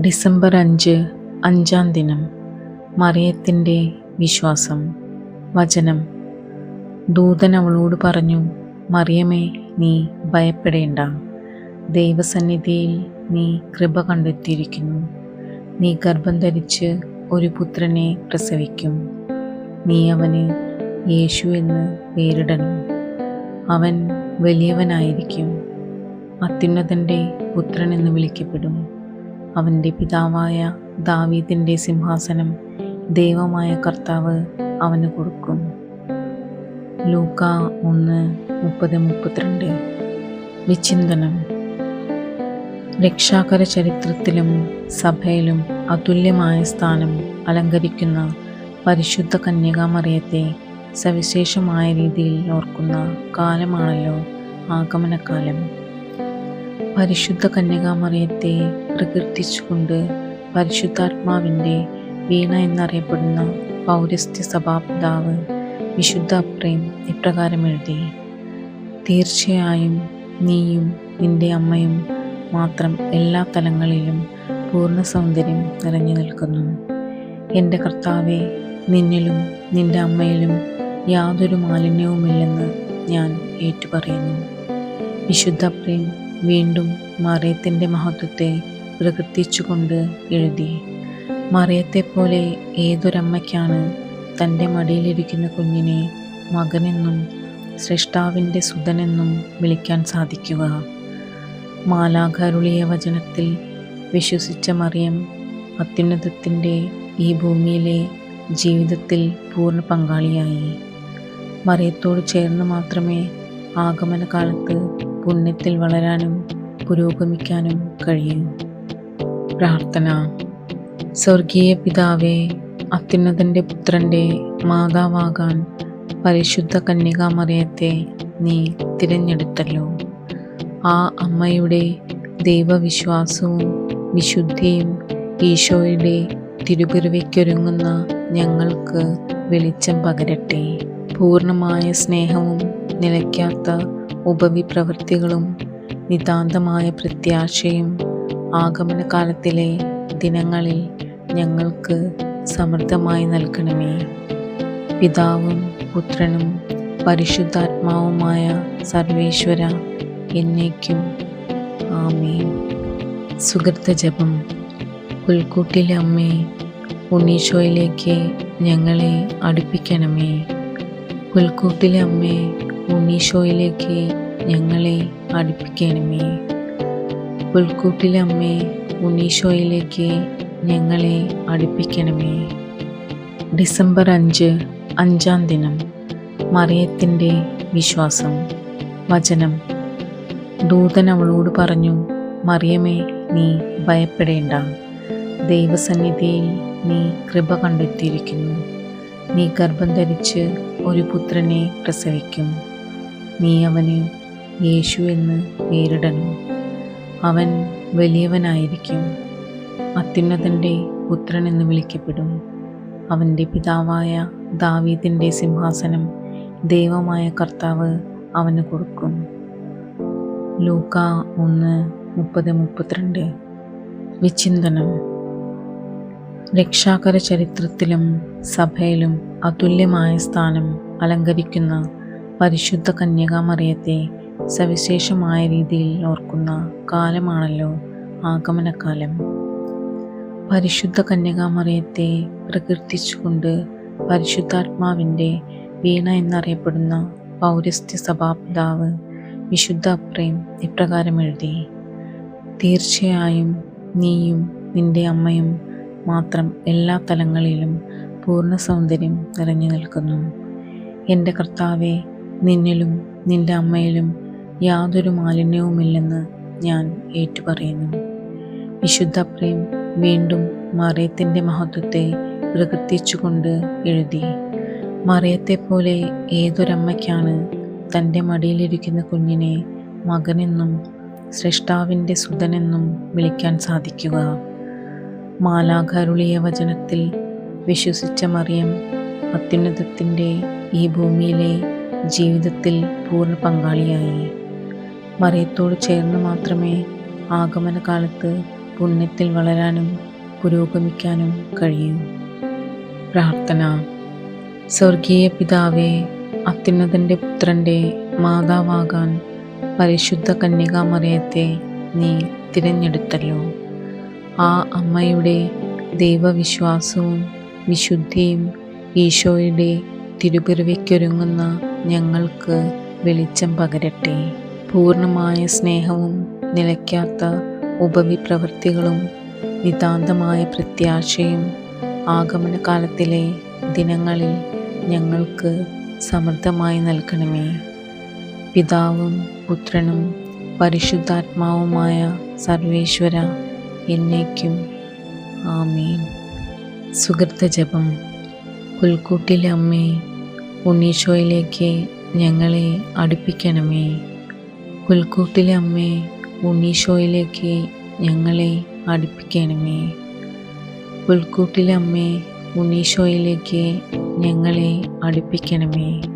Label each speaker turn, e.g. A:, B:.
A: December അഞ്ച് അഞ്ചാം ദിനം. മറിയത്തിന്റെ വിശ്വാസം. വചനം. ദൂതൻ അവളോട് പറഞ്ഞു മറിയമേ നീ ഭയപ്പെടേണ്ട. ദൈവസന്നിധിയിൽ നീ കൃപ കണ്ടെത്തിയിരിക്കുന്നു. നീ ഗർഭം ധരിച്ച് ഒരു പുത്രനെ പ്രസവിക്കും. നീ അവന് യേശു എന്ന് പേരിടണം. അവൻ വലിയവനായിരിക്കും. അത്യുന്നതന്റെ പുത്രൻ എന്ന് വിളിക്കപ്പെടും. അവന്റെ പിതാവായ ദാവീദിന്റെ സിംഹാസനം ദൈവമായ കർത്താവ് അവന് കൊടുക്കും. ലൂക്ക ഒന്ന് മുപ്പത് മുപ്പത്തിരണ്ട്. വിചിന്തനം. രക്ഷാകര ചരിത്രത്തിലും സഭയിലും അതുല്യമായ സ്ഥാനം അലങ്കരിക്കുന്ന പരിശുദ്ധ കന്യകാമറിയത്തെ സവിശേഷമായ രീതിയിൽ ഓർക്കുന്ന കാലമാണല്ലോ ആഗമനകാലം. പരിശുദ്ധ കന്യകാമറിയത്തെ പ്രകീർത്തിച്ചുകൊണ്ട് പരിശുദ്ധാത്മാവിന്റെ വീണ എന്നറിയപ്പെടുന്ന പൗരസ്ത്യ സഭാപിതാവ് വിശുദ്ധ അപ്രേം ഇപ്രകാരം എഴുതി തീർച്ചയായും നീയും നിന്റെ അമ്മയും മാത്രം എല്ലാ തലങ്ങളിലും പൂർണ സൗന്ദര്യം നിറഞ്ഞു നിൽക്കുന്നു. എന്റെ കർത്താവെ നിന്നിലും നിന്റെ അമ്മയിലും യാതൊരു മാലിന്യവുമില്ലെന്ന് ഞാൻ ഏറ്റുപറയുന്നു. വിശുദ്ധ പ്രേം വീണ്ടും മറിയത്തിന്റെ മഹത്വത്തെ പ്രകീർത്തിച്ചുകൊണ്ട് എഴുതി. മറിയത്തെപ്പോലെ ഏതൊരമ്മയ്ക്കാണ് തന്റെ മടിയിലിരിക്കുന്ന കുഞ്ഞിനെ മകനെന്നും സൃഷ്ടാവിന്റെ സുതനെന്നും വിളിക്കാൻ സാധിക്കുക? മാലാഖാരുളിയ വചനത്തിൽ വിശ്വസിച്ച മറിയം അത്യുന്നതത്തിന്റെ ഈ ഭൂമിയിലെ ജീവിതത്തിൽ പൂർണ പങ്കാളിയായി. മറിയത്തോട് ചേർന്ന് മാത്രമേ ആഗമനകാലത്ത് പുണ്യത്തിൽ വളരാനും പുരോഗമിക്കാനും കഴിയും. പ്രാർത്ഥന. സ്വർഗീയ പിതാവെ അത്യുന്നതന്റെ പുത്രന്റെ മാതാവാകാൻ പരിശുദ്ധ കന്യകാമറിയത്തെ നീ തിരഞ്ഞെടുത്തല്ലോ. ആ അമ്മയുടെ ദൈവവിശ്വാസവും വിശുദ്ധിയും ഈശോയുടെ തിരുപിറവിക്കൊരുങ്ങുന്ന ഞങ്ങൾക്ക് വെളിച്ചം പകരട്ടെ. പൂർണമായ സ്നേഹവും നിലയ്ക്കാത്ത ഉപവിപ്രവൃത്തികളും നിതാന്തമായ പ്രത്യാശയും ആഗമനകാലത്തിലെ ദിനങ്ങളിൽ ഞങ്ങൾക്ക് സമൃദ്ധമായി നൽകണമേ. പിതാവും പുത്രനും പരിശുദ്ധാത്മാവുമായ സർവേശ്വര എന്നേക്കും ആമേ സുഹൃത്ത ജപം പുൽക്കൂട്ടിലെ അമ്മേ ഉണ്ണീശോയിലേക്ക് ഞങ്ങളെ അടുപ്പിക്കണമേ. പുൽക്കൂട്ടിലെ അമ്മേ ഉണ്ണീശോയിലേക്ക് ഞങ്ങളെ അടുപ്പിക്കണമേ. പുൽക്കൂട്ടിലമ്മേ അമ്മേ ഉണ്ണീശോയിലേക്ക് ഞങ്ങളെ അടുപ്പിക്കണമേ. ഡിസംബർ അഞ്ച് അഞ്ചാം ദിനം. മറിയത്തിന്റെ വിശ്വാസം. വചനം. ദൂതൻ അവളോട് പറഞ്ഞു മറിയമേ നീ ഭയപ്പെടേണ്ട. ദൈവസന്നിധിയിൽ നീ കൃപ കണ്ടെത്തിയിരിക്കുന്നു. നീ ഗർഭം ധരിച്ച് ഒരു പുത്രനെ പ്രസവിക്കും. നീ അവന് യേശു എന്ന് പേരിടണം അവൻ വലിയവനായിരിക്കും. അത്യുന്നതന്റെ പുത്രൻ എന്ന് വിളിക്കപ്പെടും. അവന്റെ പിതാവായ ദാവീദിന്റെ സിംഹാസനം ദൈവമായ കർത്താവ് അവന് കൊടുക്കും. ലൂക്ക ഒന്ന് മുപ്പത് മുപ്പത്തിരണ്ട്. വിചിന്തനം. രക്ഷാകര ചരിത്രത്തിലും സഭയിലും അതുല്യമായ സ്ഥാനം അലങ്കരിക്കുന്ന പരിശുദ്ധ കന്യകാമറിയത്തെ സവിശേഷമായ രീതിയിൽ ഓർക്കുന്ന കാലമാണല്ലോ ആഗമനകാലം. പരിശുദ്ധ കന്യകാമറിയത്തെ പ്രകീർത്തിച്ചുകൊണ്ട് പരിശുദ്ധാത്മാവിന്റെ വീണ എന്നറിയപ്പെടുന്ന പൗരസ്ത്യ സഭാപിതാവ് വിശുദ്ധ അപ്രേം ഇപ്രകാരം എഴുതി തീർച്ചയായും നീയും നിന്റെ അമ്മയും മാത്രം എല്ലാ തലങ്ങളിലും പൂർണ സൗന്ദര്യം നിറഞ്ഞു നിൽക്കുന്നു. എന്റെ കർത്താവെ നിന്നിലും നിന്റെ അമ്മയിലും യാതൊരു മാലിന്യവുമില്ലെന്ന് ഞാൻ ഏറ്റുപറയുന്നു. വിശുദ്ധ പ്രേം വീണ്ടും മറിയത്തിന്റെ മഹത്വത്തെ പ്രകൃതിച്ചുകൊണ്ട് എഴുതി മറിയത്തെപ്പോലെ ഏതൊരമ്മയ്ക്കാണ് തന്റെ മടിയിലിരിക്കുന്ന കുഞ്ഞിനെ മകനെന്നും സൃഷ്ടാവിന്റെ സുതനെന്നും വിളിക്കാൻ സാധിക്കുക മാലാകാരുളിയ വചനത്തിൽ വിശ്വസിച്ച മറിയം അത്യുന്നതത്തിന്റെ ഈ ഭൂമിയിലെ ജീവിതത്തിൽ പൂർണ പങ്കാളിയായി. മറിയത്തോട് ചേർന്ന് മാത്രമേ ആഗമനകാലത്ത് പുണ്യത്തിൽ വളരാനും പുരോഗമിക്കാനും കഴിയൂ. പ്രാർത്ഥന. സ്വർഗീയ പിതാവെ അത്യുന്നതന്റെ പുത്രന്റെ മാതാവാകാൻ പരിശുദ്ധ കന്യകാമറിയത്തെ നീ തിരഞ്ഞെടുത്തല്ലോ. ആ അമ്മയുടെ ദൈവവിശ്വാസവും വിശുദ്ധിയും ഈശോയുടെ തിരുപിറവിക്കൊരുങ്ങുന്ന ഞങ്ങൾക്ക് വെളിച്ചം പകരട്ടെ. പൂർണമായ സ്നേഹവും നിലയ്ക്കാത്ത ഉപവിപ്രവൃത്തികളും നിതാന്തമായ പ്രത്യാശയും ആഗമനകാലത്തിലെ ദിനങ്ങളിൽ ഞങ്ങൾക്ക് സമൃദ്ധമായി നൽകണമേ. പിതാവും പുത്രനും പരിശുദ്ധാത്മാവുമായ സർവേശ്വര എന്നേക്കും ആമീൻ. സുഹൃത്ത ജപം. പുൽക്കൂട്ടിലെ അമ്മേ ഉണ്ണീശോയിലേക്ക് ഞങ്ങളെ അടുപ്പിക്കണമേ. പുൽക്കൂട്ടിലെ അമ്മേ ഉണ്ണീശോയിലേക്ക് ഞങ്ങളെ അടുപ്പിക്കണമേ. പുൽക്കൂട്ടിലെ അമ്മേ ഉണ്ണീശോയിലേക്ക് ഞങ്ങളെ അടുപ്പിക്കണമേ.